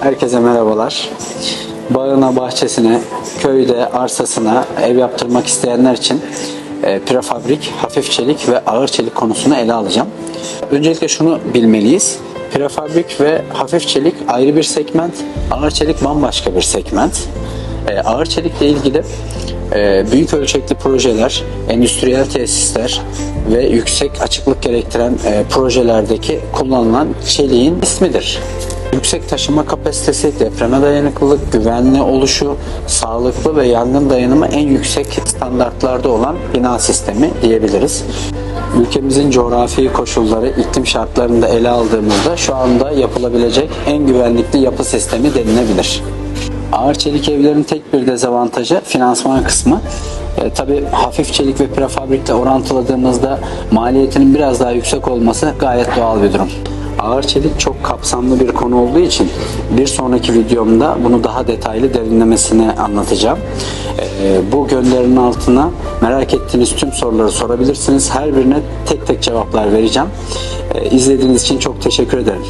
Herkese merhabalar. Bağına, bahçesine, köyde, arsasına ev yaptırmak isteyenler için e, prefabrik, hafif çelik ve ağır çelik konusunu ele alacağım. Öncelikle şunu bilmeliyiz. Prefabrik ve hafif çelik ayrı bir segment, ağır çelik bambaşka bir segment. E, ağır çelikle ilgili e, büyük ölçekli projeler, endüstriyel tesisler ve yüksek açıklık gerektiren e, projelerdeki kullanılan çeliğin ismidir. Yüksek taşıma kapasitesi, depreme dayanıklılık, güvenli oluşu, sağlıklı ve yangın dayanımı en yüksek standartlarda olan bina sistemi diyebiliriz. Ülkemizin coğrafi koşulları, iklim şartlarını da ele aldığımızda şu anda yapılabilecek en güvenlikli yapı sistemi denilebilir. Ağır çelik evlerin tek bir dezavantajı finansman kısmı. E, tabii hafif çelik ve prefabrikle orantıladığımızda maliyetinin biraz daha yüksek olması gayet doğal bir durum. Ağır çelik çok kapsamlı bir konu olduğu için bir sonraki videomda bunu daha detaylı derinlemesine anlatacağım. E, bu gönderinin altına merak ettiğiniz tüm soruları sorabilirsiniz. Her birine tek tek cevaplar vereceğim. E, izlediğiniz için çok teşekkür ederim.